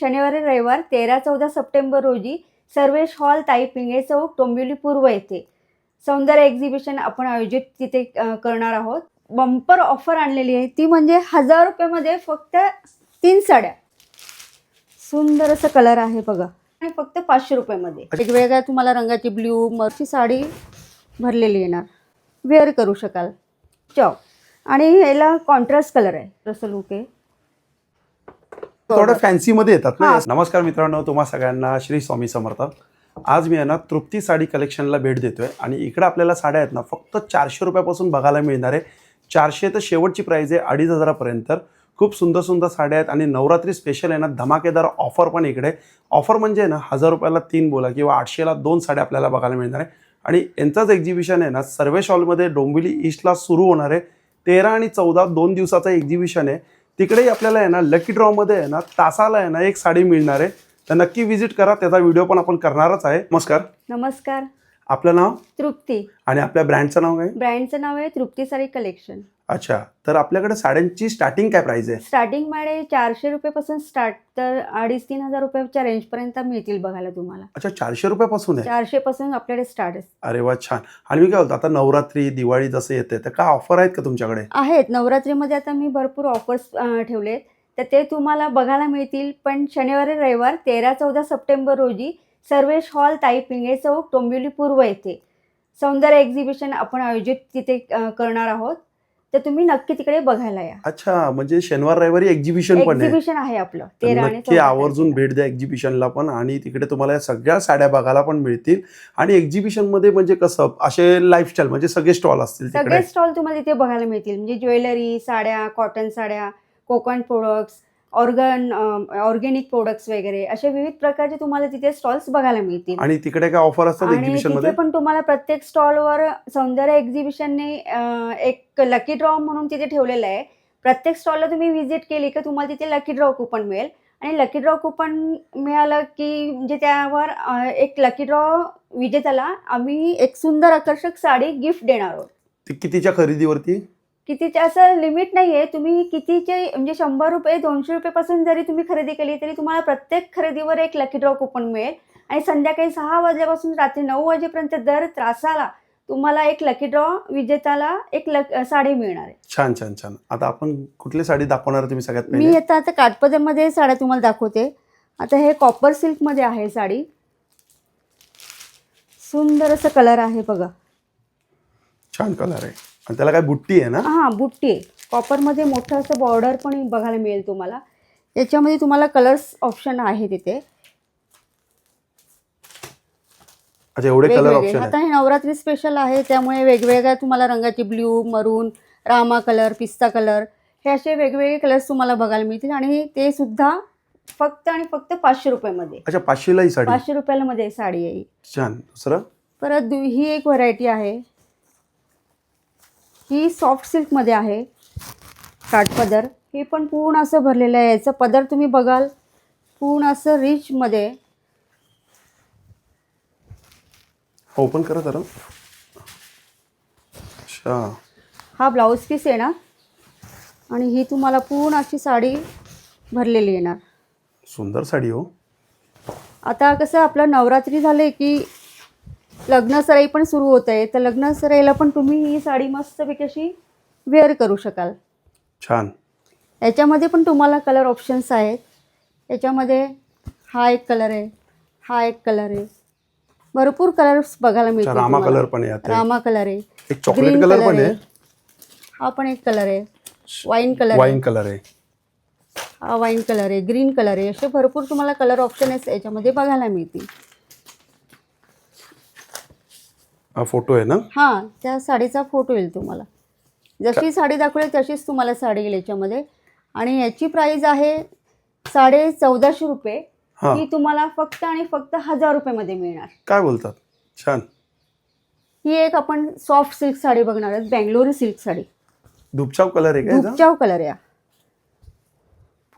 शनिवारी रविवार तेरा चौदा सप्टेंबर रोजी सर्वेश हॉल ताई पिंगे चौक डोंबिवली पूर्व येथे. सौंदर्य एक्झिबिशन आपण आयोजित तिथे करणार आहोत. बंपर ऑफर आणलेली आहे. ती म्हणजे हजार रुपयामध्ये फक्त तीन साड्या. सुंदर असं कलर आहे बघा. आणि फक्त पाचशे रुपयामध्ये. वेगवेगळ्या तुम्हाला रंगाची ब्ल्यू मरची साडी भरलेली येणार. वेअर करू शकाल. चॉ आणि ह्याला कॉन्ट्रास्ट कलर आहे. जसं लुक आहे. थोडं फॅन्सी मध्ये येतात ना. नमस्कार मित्रांनो तुम्हा सगळ्यांना श्री स्वामी समर्थ. आज मी आहे ना तृप्ती साडी कलेक्शनला भेट देतोय आणि इकडे आपल्याला साड्या आहेत ना फक्त चारशे रुपयापासून बघायला मिळणार आहे. चारशे तर शेवटची प्राइस आहे अडीच हजारापर्यंत. खूप सुंदर सुंदर साड्या आहेत आणि नवरात्री स्पेशल आहे ना धमाकेदार ऑफर पण इकडे. ऑफर म्हणजे ना हजार रुपयाला तीन बोला किंवा आठशेला दोन साड्या आपल्याला बघायला मिळणार आहे. आणि यांचाच एक्झिबिशन आहे ना सर्वेश हॉलमध्ये डोंबिवली ईस्टला सुरू होणार आहे. तेरा आणि चौदा दोन दिवसाचं एक्झिबिशन आहे. तिकडेही आपल्याला आहे ना लकी ड्रॉमध्ये आहे ना तासाला आहे ना एक साडी मिळणार आहे. तर नक्की विजिट करा त्याचा व्हिडिओ पण आपण करणारच आहे. नमस्कार. नमस्कार. आपलं नाव? तृप्ती. आणि आपल्या ब्रँडचं नाव काय? ब्रँडचं नाव आहे तृप्ती साडी कलेक्शन अच्छा तर आपल्याकडे साड्यांची स्टार्टिंग काय प्राइस आहे? स्टार्टिंगमध्ये चारशे रुपयापासून स्टार्ट तर अडीच तीन हजार रुपयाच्या रेंजपर्यंत मिळतील बघायला तुम्हाला. अच्छा चारशे रुपयापासून आहे? चारशे पासून आपल्याकडे स्टार्ट अरे वा छान. आणि मी काय बोलतो आता नवरात्री दिवाळी जसं येते तर काय ऑफर आहेत का तुमच्याकडे? आहेत. नवरात्रीमध्ये आता मी भरपूर ऑफर्स ठेवलेत. तर ते तुम्हाला बघायला मिळतील. पण शनिवारी रविवार तेरा चौदा सप्टेंबर रोजी सर्वेश हॉल ताई पिंगे चौक डोंबिवली पूर्व येथे सौंदर्य एक्झिबिशन आपण आयोजित तिथे करणार आहोत. तर तुम्ही नक्की तिकडे बघायला या. अच्छा म्हणजे शनिवार रविवारी एक्झिबिशन पण आहे. एक्झिबिशन आहे आपलं. तर आणि नक्की चौदा आवर्जून भेट द्या एक्झिबिशनला पण आणि तिकडे तुम्हाला या सगळ्या साड्या बघायला पण मिळतील. आणि एक्झिबिशनमध्ये म्हणजे कसं असे लाईफस्टाईल म्हणजे सगळे स्टॉल असतील तिकडे. सगळे स्टॉल तुम्हाला तिथे बघायला मिळतील. म्हणजे ज्वेलरी साड्या कॉटन साड्या Konkan products organ organic products वगैरे असे विविध प्रकारचे तुम्हाला तिथे स्टॉल्स बघायला मिळतील. आणि तिकडे काय ऑफर असतात आणि तिथे पण तुम्हाला प्रत्येक स्टॉलवर सौंदर्य एक्झिबिशनने एक लकी ड्रॉ म्हणून तिथे ठेवलेलं आहे. प्रत्येक स्टॉलला तुम्ही व्हिजिट केली की तुम्हाला तिथे लकी ड्रॉ कुपन मिळेल. आणि लकी ड्रॉ कुपन मिळालं की म्हणजे त्यावर एक लकी ड्रॉ विजेत्याला आम्ही एक सुंदर आकर्षक साडी गिफ्ट देणार आहोत. ती कितीच्या खरेदीवरती? कितीचे असं लिमिट नाही आहे तुम्ही कितीचे म्हणजे शंभर रुपये दोनशे रुपयेपासून जरी तुम्ही खरेदी केली तरी तुम्हाला प्रत्येक खरेदीवर एक लकी ड्रॉ कुपन मिळेल. आणि संध्याकाळी सहा वाजल्यापासून रात्री नऊ वाजेपर्यंत दर त्रासाला तुम्हाला एक लकी ड्रॉ विजेत्याला एक लक साडी मिळणार आहे. छान छान छान. आता आपण कुठली साडी दाखवणार तुम्ही सगळ्यात मी पहिले आता आता काठपदरमध्ये साड्या तुम्हाला दाखवते. आता हे कॉपर सिल्कमध्ये आहे साडी. सुंदर असं कलर आहे बघा. छान कलर आहे. आणि त्याला काय बुट्टी आहे ना? हां बुट्टी आहे. कॉपरमध्ये मोठं असं बॉर्डर पण बघायला मिळेल तुम्हाला. याच्यामध्ये तुम्हाला कलर्स ऑप्शन आहे तिथे. अच्छा एवढे कलर ऑप्शन आता हे नवरात्री स्पेशल आहे त्यामुळे वेगवेगळ्या तुम्हाला रंगाची ब्ल्यू मरून रामा कलर पिस्ता कलर हे असे वेगवेगळे कलर्स तुम्हाला बघायला मिळतील. आणि ते सुद्धा फक्त आणि फक्त पाचशे रुपयामध्ये. अच्छा पाचशेला ही साडी. पाचशे रुपयाला मध्ये साडी आहे. छान. दुसरं? परत दु- ही एक व्हरायटी आहे. ही सॉफ्ट सिल्कमध्ये आहे. काठपदर हे पण पूर्ण असं भरलेलं आहे. याचं पदर तुम्ही बघाल. पूर्ण असं रिचमध्ये ओपन करा जरा. अच्छा. हा ब्लाऊज पीस येणार. आणि ही तुम्हाला पूर्ण अशी साडी भरलेली येणार. सुंदर साडी हो. आता कसं आपलं नवरात्री झाले की लग्न सराई पण सुरू होत आहे तर लग्न सराईला पण तुम्ही ही साडी मस्तपैकी अशी वेअर करू शकाल. छान. याच्यामध्ये पण तुम्हाला कलर ऑप्शन्स आहेत. याच्यामध्ये हा एक कलर आहे हा एक कलर आहे. भरपूर कलर्स बघायला मिळतील रामा. कलर पण आहे रामा कलर आहे एक चॉकलेट green कलर पण आहे. हा पण एक कलर आहे. वाईन कलर वाईन कलर आहे. हा वाईन कलर आहे ग्रीन कलर आहे. असे भरपूर तुम्हाला कलर ऑप्शन याच्यामध्ये बघायला मिळतील. हा फोटो आहे ना? हां त्या साडीचा फोटो येईल तुम्हाला. जशी साडी दाखवली तशीच तुम्हाला साडी येईल याच्यामध्ये. आणि याची प्राईज आहे साडे चौदाशे रुपये. हा. ही तुम्हाला फक्त आणि फक्त हजार रुपयामध्ये मिळणार. काय बोलतात? छान. ही एक आपण सॉफ्ट सिल्क साडी बघणार आहोत बँगलोरी सिल्क साडी. धुपचाव कलर आहे काय याचा? धुपचाव कलर या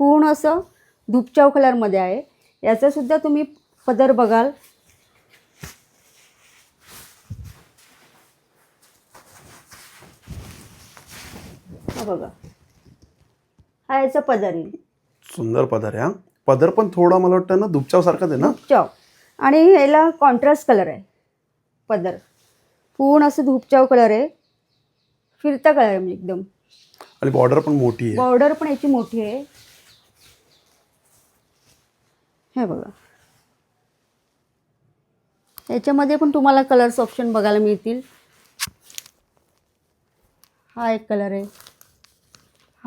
पूर्ण असं धुपचाव कलरमध्ये आहे. याचा सुद्धा तुम्ही पदर बघाल. हा बघा. हा याचा पदर येईल सुंदर पदर आहे हा. पदर पण थोडा मला वाटतं ना दुपचावसारखाच आहे ना? धूपचाव आणि ह्याला कॉन्ट्रास्ट कलर आहे. पदर. पूर्ण असं धूपचाव कलर आहे. फिरता कलर आहे म्हणजे एकदम. आणि बॉर्डर पण मोठी आहे. बॉर्डर पण याची मोठी आहे. हे बघा. याच्यामध्ये पण तुम्हाला कलर्स ऑप्शन बघायला मिळतील. हा एक कलर आहे.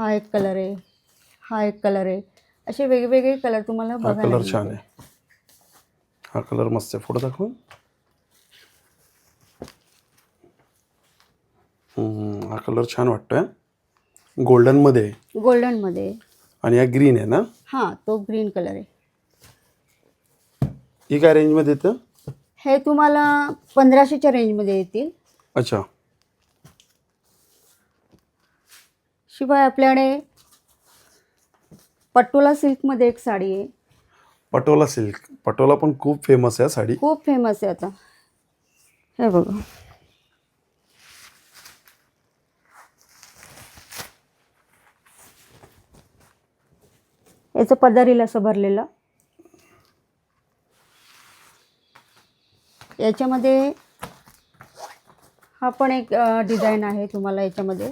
हा एक कलर आहे. हा एक कलर आहे. असे वेगवेगळे कलर तुम्हाला हा बघायला कलर छान मिळतील. आहे. हा कलर मस्त आहे. फोटो दाखव हम्म, हा कलर छान वाटतोय. गोल्डनमध्ये आहे. गोल्डनमध्ये आणि हा ग्रीन आहे ना? हां तो ग्रीन कलर आहे. ही काय रेंजमध्ये येतं? हे तुम्हाला पंधराशेच्या रेंजमध्ये येतील. अच्छा. शिवाय आपल्याकडे पटोला सिल्कमध्ये एक साडी आहे. पटोला सिल्क. पटोला पण खूप फेमस आहे साडी. खूप फेमस आहे आता. हे बघा. याचं पदारील असं भरलेलं. याच्यामध्ये हा पण एक डिझाईन आहे तुम्हाला याच्यामध्ये.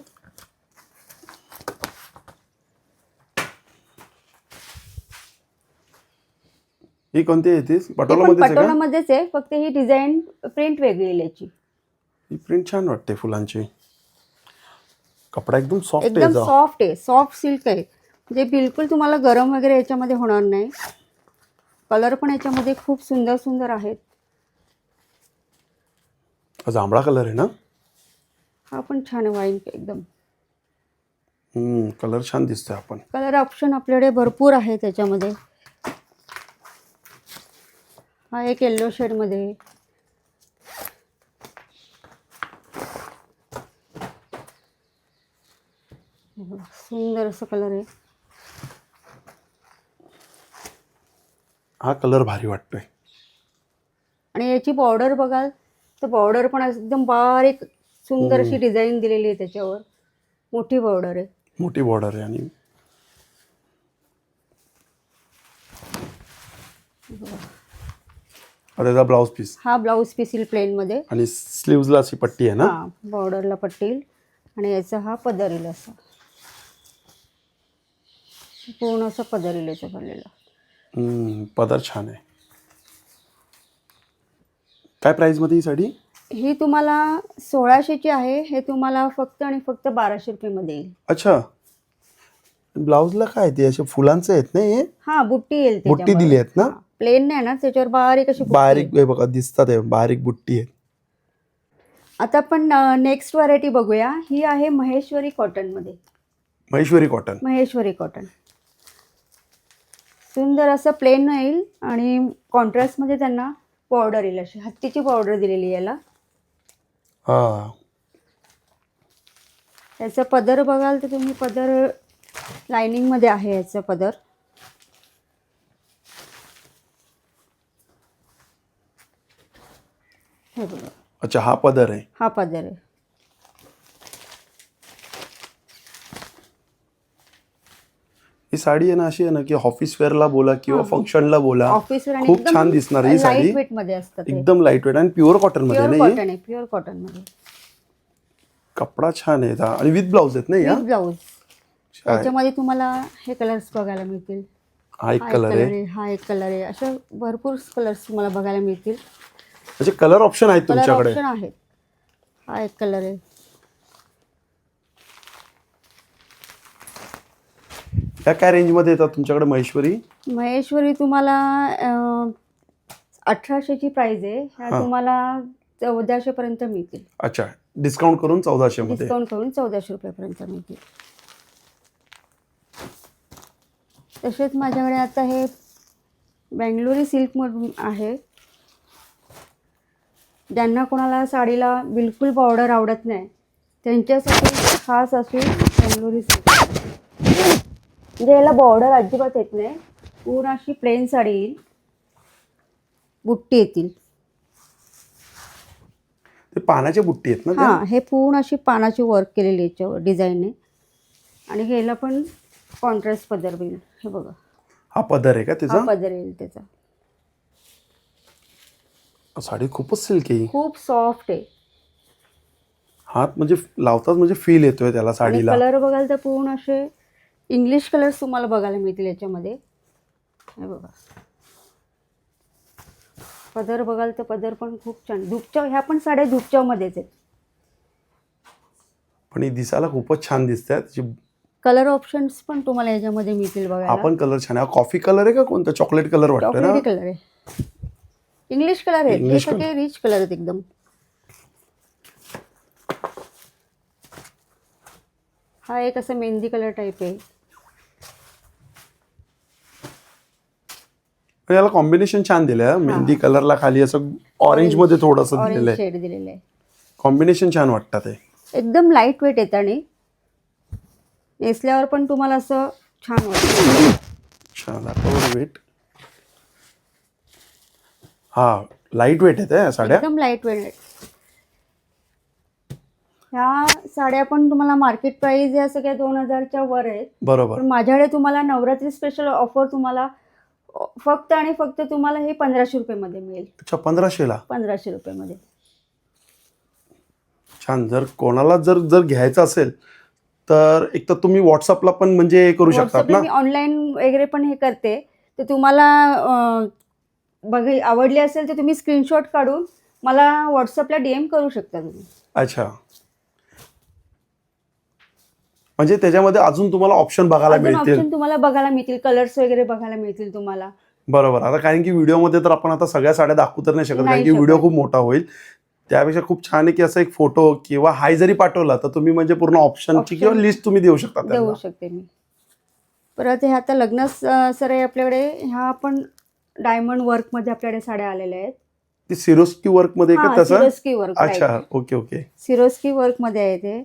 ही कोणती आहे ती? ते पण पटोलामध्येच आहे फक्त ही डिझाईन प्रिंट वेगळी याची. ही प्रिंट छान वाटते फुलांची. कपडा एकदम सॉफ्ट आहे एकदम. सॉफ्ट आहे. सॉफ्ट सिल्क आहे. म्हणजे बिलकुल तुम्हाला गरम वगैरे याच्यामध्ये होणार नाही. कलर पण याच्यामध्ये खूप सुंदर सुंदर आहेत. जांभळा कलर आहे ना? हा पण छान आहे वाईन एकदम. कलर छान दिसतोय आपण. कलर ऑप्शन आपल्याकडे भरपूर आहे त्याच्यामध्ये हा एक येल्लो शेडमध्ये. हे सुंदर असं कलर आहे. हा कलर भारी वाटतोय. आणि याची बॉर्डर बघाल तर बॉर्डर पण एकदम बारीक सुंदर अशी डिझाईन दिलेली आहे त्याच्यावर. मोठी बॉर्डर आहे. मोठी बॉर्डर आहे आणि हा त्याचा ब्लाऊज पीस हा ब्लाऊज पीस येईल प्लेनमध्ये आणि स्लीव्जला अशी पट्टी आहे ना? हा बॉर्डरला पट्टी येईल. आणि याचा हा पदर येईल असा. पूर्ण असं पदर येईल याचा भरलेला. हम्म, पदर छान आहे. काय प्राईजमध्ये ही साडी? ही तुम्हाला सोळाशेची आहे. हे तुम्हाला फक्त आणि फक्त बाराशे रुपयेमध्ये येईल. अच्छा. ब्लाऊजला काय ते? असे फुलांचे आहेत ना हे? हा बुट्टी येईल बुट्टी दिली आहेत ना? प्लेन नाही ना त्याच्यावर बारीक अशी बुट्टी. बारीक हे बघा दिसतात हे बारीक बुट्टी आहे आता आपण नेक्स्ट व्हरायटी बघूया. ही आहे महेश्वरी कॉटनमध्ये महेश्वरी कॉटन महेश्वरी कॉटन सुंदर असं प्लेन येईल आणि कॉन्ट्रास्टमध्ये त्यांना बॉर्डर येईल अशी. हत्तीची बॉर्डर दिलेली आहे याला. हा. याचं पदर बघाल तर तुम्ही पदर लायनिंगमध्ये आहे याचं पदर. हे बघा अच्छा हा पदर आहे. हा पदर आहे. ही साडी आहे ना अशी आहे ना की ऑफिस वेअरला बोला किंवा फंक्शनला बोला. आणि खूप छान दिसणार ही साडी. लाइट वेटमध्ये असतं ते. एकदम लाइट वेट आणि प्युअर कॉटनमध्ये प्युअर ना ही कॉटन आहे प्युअर कॉटनमध्ये. कपडा छान आहे. आणि विथ ब्लाऊज आहेत ना या? विथ ब्लाऊज त्याच्यामध्ये तुम्हाला हे कलर्स बघायला मिळतील. हा एक हा एक कलर कलर आहे आहे हा एक कलर आहे. अशा भरपूर कलर्स तुम्हाला बघायला मिळतील. म्हणजे कलर ऑप्शन आहेत कलर तुमच्याकडे. ऑप्शन आहेत. हा एक कलर आहे. ह्या काय रेंजमध्ये येतात तुमच्याकडे महेश्वरी? महेश्वरी तुम्हाला अं, अठराशेची प्राइस आहे. ह्या हा. तुम्हाला चौदाशे पर्यंत मिळतील. अच्छा डिस्काउंट करून चौदाशे मध्ये. डिस्काउंट करून चौदाशे रुपयापर्यंत मिळतील. तसेच माझ्याकडे आता हे बेंगलोरी सिल्कमधून आहे. ज्यांना कोणाला साडीला बिलकुल बॉर्डर आवडत नाही त्यांच्यासाठी खास अशी बेंगलोरी म्हणजे याला बॉर्डर अजिबात येत नाही. पूर्ण अशी प्लेन साडी येईल. बुट्टी येतील. ते पानाच्या बुट्टी आहेत ना त्या? हां हे पूर्ण अशी पानाची वर्क केलेली याच्यावर डिझाईनने आणि ह्याला पण कॉन्ट्रास्ट पदर होईल हे बघा. हा पदर आहे का हा त्याचा? पदर येईल त्याचा. साडी खूपच सिल्की खूप सॉफ्ट आहे. हात म्हणजे लावताच म्हणजे फील येतोय त्याला साडीला. कलर बघाल तर पूर्ण असे इंग्लिश कलर्स तुम्हाला बघायला मिळतील याच्यामध्ये. हे बघा. पदर बघाल तर पदर पण खूप छान. धुपचाव ह्या पण साड्या धुपचावमध्येच आहेत. पण ही दिसायला खूपच छान दिसते त्याची कलर ऑप्शन्स पण तुम्हाला याच्यामध्ये मिळतील हा बघायला. पण कलर छान आहे. कॉफी कलर आहे का कोणता? चॉकलेट कलर वाटतं ना? कलर आहे. इंग्लिश कलर आहेत हे English सगळे रिच कलर आहेत एकदम। हा एक असं मेहंदी कलर टाईप आहे पण याला कॉम्बिनेशन छान दिलंय हं. मेहंदी कलरला खाली असं ऑरेंजमध्ये थोडंसं ऑरेंज दिलेलं आहे शेड दिलेलं आहे कॉम्बिनेशन छान वाटतं ते एकदम लाइट वेट येतं आणि नेसल्यावर पण तुम्हाला असं छान वाटतं. छान वेट हा लाइट वेट आहेत हं या साड्या? एकदम लाइट वेट ह्या साड्या पण तुम्हाला मार्केट प्राइस या सगळ्या दोन हजारच्या वर आहेत. बरोबर. पण माझ्याकडे तुम्हाला नवरात्री स्पेशल ऑफर तुम्हाला अ, फक्त आणि फक्त तुम्हाला हे पंधराशे रुपयेमध्ये मिळेल. अच्छा पंधराशेला पंधराशे रुपयेमध्ये. छान जर कोणाला जर जर घ्यायचं असेल तर एक तर तुम्ही व्हॉट्सअपला पण म्हणजे हे करू शकतात ना? मी ऑनलाईन वगैरे पण हे करते. तर तुम्हाला अ, बघ आवडली असेल तर तुम्ही स्क्रीनशॉट काढून मला व्हॉट्सअपला डी एम करू शकता तुम्ही. अच्छा. म्हणजे त्याच्यामध्ये अजून तुम्हाला ऑप्शन बघायला अजून मिळतील. ऑप्शन तुम्हाला बघायला मिळतील कलर्स वगैरे बघायला मिळतील तुम्हाला. बरोबर. आता कारण की व्हिडिओमध्ये तर आपण आता सगळ्या साड्या दाखवू तर नाही शकत कारण नाही की व्हिडिओ. खूप मोठा होईल. त्यापेक्षा खूप छान आहे की असं एक फोटो किंवा हाय जरी पाठवला तर तुम्ही म्हणजे पूर्ण ऑप्शनची Option किंवा लिस्ट तुम्ही देऊ शकता देऊ. शकते मी. परत हे आता लग्न स- सर आहे आपल्याकडे ह्या पण डायमंड वर्कमध्ये आपल्याकडे साड्या आलेल्या आहेत. ती सिरोस्की वर्कमध्ये का हा, तसं? सिरोस्की वर्क अच्छा ओके ओके सिरोस्की वर्कमध्ये आहे ते.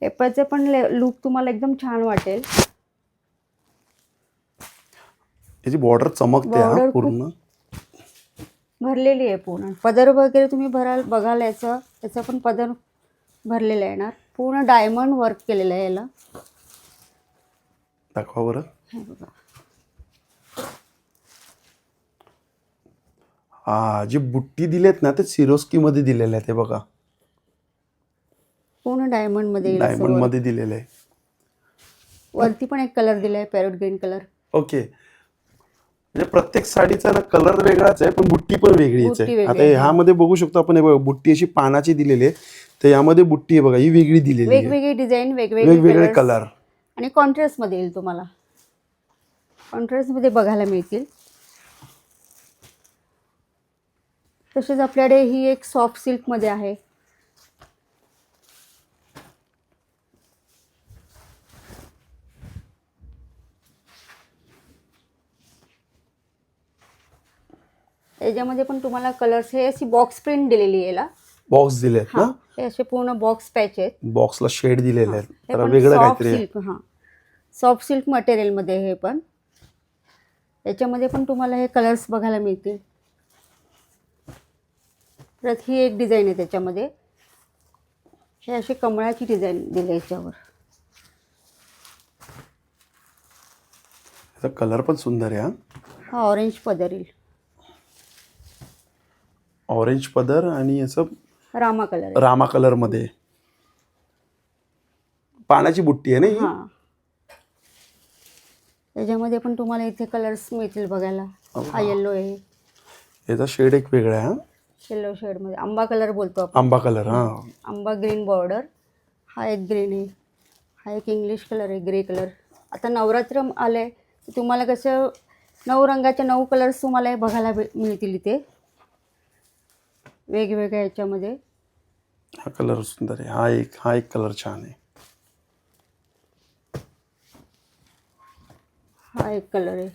पेपरचे पण लुक तुम्हाला एकदम छान वाटेल. याची बॉर्डर चमकते हा खूप- पूर्ण. भरलेली आहे पूर्ण. पदर वगैरे तुम्ही भराल बघाल याचं. याचा पण पदर भरलेला येणार. पूर्ण डायमंड वर्क केलेलं आहे याला. दाखवा बरं. हे बघा. जी बुट्टी दिलेत ना ते सिरोस्की मध्ये दिलेले आहेत हे बघा. पूर्ण डायमंडमध्ये डायमंड. मध्ये दिलेले आहे. वरती पण एक कलर दिलाय पॅरोट ग्रीन कलर. ओके. म्हणजे प्रत्येक साडीचा ना कलर वेगळाच आहे पण बुट्टी पण वेगळीच आहे. आता. ह्यामध्ये बघू शकतो आपण हे बघा बुट्टी अशी पानाची दिलेली आहे. तर यामध्ये बुट्टी आहे बघा ही वेगळी दिलेली आहे. वेगवेगळी डिझाईन वेगवेगळे वेगवेगळे कलर आणि कॉन्ट्रास्टमध्ये येईल तुम्हाला. कॉन्ट्रास्टमध्ये बघायला मिळतील. तसेच आपल्याकडे ही एक सॉफ्ट सिल्कमध्ये आहे. याच्यामध्ये पण तुम्हाला कलर्स हे अशी बॉक्स प्रिंट दिलेली आहे याला. बॉक्स दिले आहेत हा ना हे असे पूर्ण बॉक्स पॅच आहेत. बॉक्सला शेड दिलेले आहेत. हे जरा पण वेगळं सॉफ्ट काहीतरी आहे. सिल्क हां. सॉफ्ट सिल्क मटेरियलमध्ये हे पण. याच्यामध्ये पण तुम्हाला हे कलर्स बघायला मिळतील. परत ही एक डिझाईन आहे त्याच्यामध्ये. हे अशी कमळाची डिझाईन दिली आहे याच्यावर. कलर पण सुंदर आहे हा. हा ऑरेंज पदर येईल ऑरेंज पदर आणि असं रामा कलर रामा कलरमध्ये. पानाची बुट्टी आहे ना ही? हां. त्याच्यामध्ये पण तुम्हाला इथे कलर्स मिळतील बघायला. हा येल्लो आहे. याचा शेड एक वेगळा आहे हा. येल्लो शेडमध्ये आंबा कलर बोलतो आपण. आंबा कलर हा. आंबा ग्रीन बॉर्डर हा एक ग्रीन आहे. हा एक इंग्लिश कलर आहे ग्रे कलर आता नवरात्र आलं आहे तर तुम्हाला कसं नऊ रंगाचे नऊ कलर्स तुम्हाला हे बघायला भे- मिळतील इथे. वेगवेगळ्या याच्यामध्ये. हा कलर सुंदर आहे. हा एक हा एक कलर छान आहे. हा एक कलर आहे.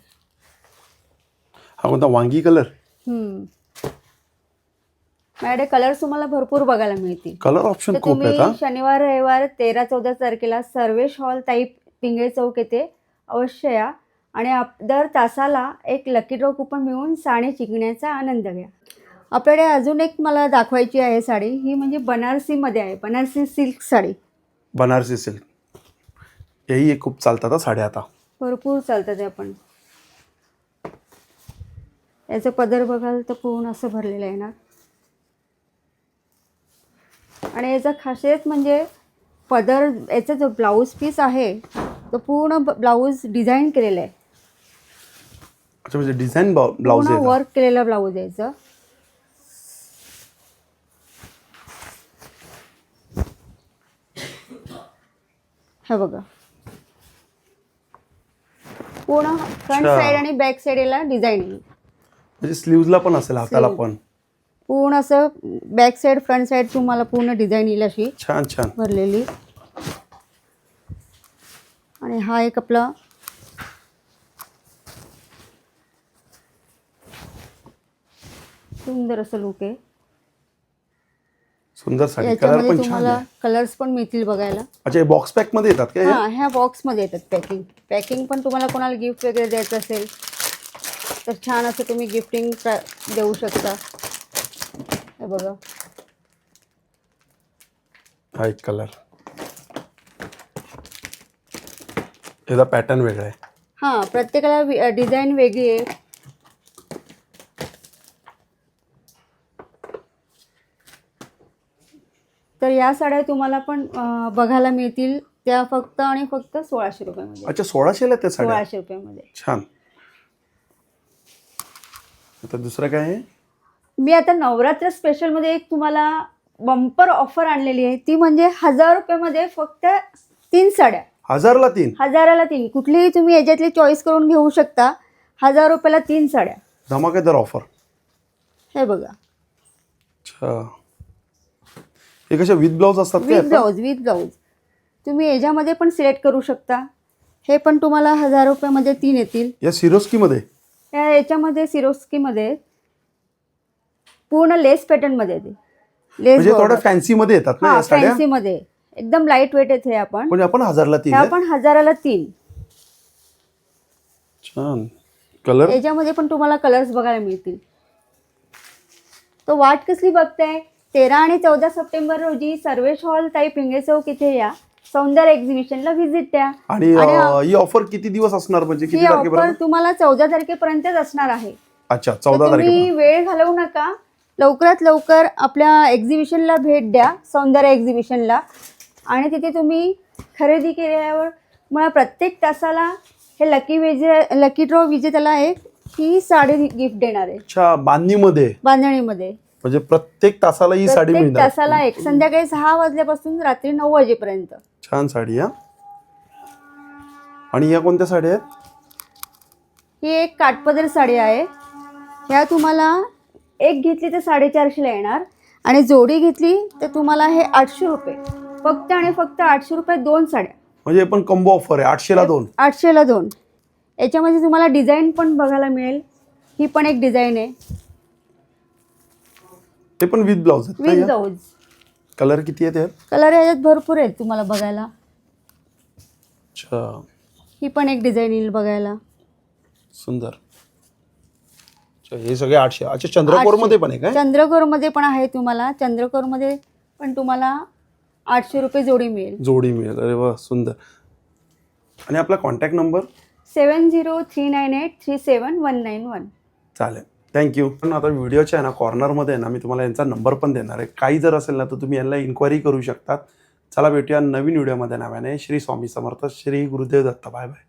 हा कोणता वांगी कलर हम्म. माझ्याकडे कलर्स तुम्हाला भरपूर बघायला मिळतील. कलर ऑप्शन तर खूप आहेत तुम्ही हा. शनिवार रविवार तेरा चौदा तारखेला सर्वेश हॉल ताई पिंगळे चौक येथे अवश्य या. आणि आप दर तासाला एक लकी ड्रॉ कुपन मिळवून साडी चिकण्याचा आनंद घ्या. आपल्याकडे अजून एक मला दाखवायची आहे साडी. ही म्हणजे बनारसीमध्ये आहे. बनारसी सिल्क साडी. बनारसी सिल्क हेही एक खूप चालतात हा साड्या आता. भरपूर चालतं ते आपण याचं पदर बघाल तर पूर्ण असं भरलेलं आहे ना. आणि याचा खासियत म्हणजे पदर याचा जो ब्लाऊज पीस आहे तो पूर्ण ब्लाऊज डिझाईन केलेला आहे. अच्छा म्हणजे डिझाईन ब्लाऊज पूर्ण आहे वर्क केलेलं ब्लाऊज आहे याचं. हे बघा. पूर्ण फ्रंट. साईड आणि बॅक साईड याला डिझाईन म्हणजे स्लीव्हजला पण असेल हाताला. पण. पूर्ण असं बॅक साईड फ्रंट साईड तुम्हाला पूर्ण डिझाईन येईल अशी छान छान. भरलेली. आणि हा एक आपला सुंदर असं लुक आहे. सुंदर साडी. कलर याच्यामध्ये पण छान तुम्हाला आहे. कलर्स पण मिळतील बघायला. अच्छा बॉक्स पॅकमध्ये येतात का हे? हा ह्या बॉक्समध्ये येतात पॅकिंग पॅकिंग पण तुम्हाला कोणाला गिफ्ट वगैरे द्यायचं असेल तर छान असं तुम्ही गिफ्टिंग देऊ शकता. हे बघा. हा एक कलर याचा पॅटर्न वेगळा आहे. हां प्रत्येकाला डिझाईन वेगळी आहे. तर या साड्या तुम्हाला पण बघायला मिळतील. त्या फक्त आणि फक्त सोळाशे रुपयामध्ये. अच्छा सोळाशेला त्या साड्या? सोळाशे रुपयामध्ये. छान. आता दुसरं काय आहे? मी आता नवरात्र स्पेशलमध्ये एक तुम्हाला बंपर ऑफर आणलेली आहे. ती म्हणजे हजार रुपयामध्ये फक्त तीन साड्या. हजारला तीन? हजाराला तीन. कुठलीही तुम्ही याच्यातली चॉईस करून घेऊ शकता. हजार रुपयाला तीन साड्या. धमाकेदार ऑफर हे बघा. अच्छा. हे कशा विथ ब्लाऊज असतात विथ का ब्लाऊज विथ ब्लाऊज तुम्ही याच्यामध्ये पण सिलेक्ट करू शकता. हे पण तुम्हाला हजार रुपयामध्ये तीन येतील. या सिरोस्कीमध्ये या याच्यामध्ये सिरोस्कीमध्ये पूर्ण लेस पॅटर्नमध्ये येते. लेस म्हणजे फॅन्सी मध्ये येतात ना या साड्या? फॅन्सीमध्ये एकदम लाइट वेट येते आपण. पण आपण हजारला तीन ह्या आहे. पण हजाराला तीन. छान. कलर याच्यामध्ये पण तुम्हाला कलर्स बघायला मिळतील. तो वाट कसली बघताय? तेरा आणि चौदा सप्टेंबर रोजी सर्वेश हॉल ताई पिंगे चौक इथे या. सौंदर्य एक्झिबिशनला व्हिजिट द्या. आणि ही ऑफर किती दिवस असणार? म्हणजे किती ऑफर तुम्हाला चौदा तारखेपर्यंतच असणार आहे. अच्छा चौदा तुम्ही वेळ घालवू नका. लवकरात लवकर आपल्या एक्झिबिशनला भेट द्या सौंदर्य एक्झिबिशनला आणि तिथे तुम्ही खरेदी केल्यावर मला प्रत्येक तासाला हे लकी विजे लकी ड्रॉ विजेत्याला एक ही साडी गिफ्ट देणार आहे. अच्छा बांधणीमध्ये? बांधणीमध्ये. म्हणजे प्रत्येक तासाला ही साडी प्रत्येक मिळणार? तासाला एक. संध्याकाळी सहा वाजल्यापासून रात्री नऊ वाजेपर्यंत. छान साडी हा. आणि या कोणत्या साड्या आहेत? ही एक काठपदर साडी आहे. ह्या तुम्हाला एक घेतली तर साडेचारशेला येणार. आणि जोडी घेतली तर तुम्हाला हे आठशे रुपये. फक्त आणि फक्त आठशे रुपये दोन साड्या. म्हणजे पण कंबो ऑफर आहे आठशेला दोन. आठशेला दोन. याच्यामध्ये तुम्हाला डिझाईन पण बघायला मिळेल. ही पण एक डिझाईन आहे. ते पण विथ ब्लाऊज आहेत विथ ब्लाऊज कलर किती यात? कलर याच्यात भरपूर आहेत तुम्हाला बघायला. अच्छा. ही पण एक डिझाईन येईल बघायला. सुंदर. हे सगळे आठशे. अच्छा चंद्रपूरमध्ये पण आहे काय? चंद्रकोरमध्ये पण आहे तुम्हाला. चंद्रकोरमध्ये पण तुम्हाला आठशे रुपये जोडी मिळेल. जोडी मिळेल. अरे वा सुंदर. आणि आपला contact number seven zero three nine eight three seven one nine one. चालेल. थँक्यू पण आता व्हिडिओच्या आहे ना कॉर्नरमध्ये आहे ना मी तुम्हाला यांचा नंबर पण देणार आहे. काही जर असेल ना तर तुम्ही यांना इन्क्वायरी करू शकतात. चला भेटूया नवीन व्हिडिओमध्ये नव्याने. श्री स्वामी समर्थ श्री गुरुदेव दत्त. Bye bye.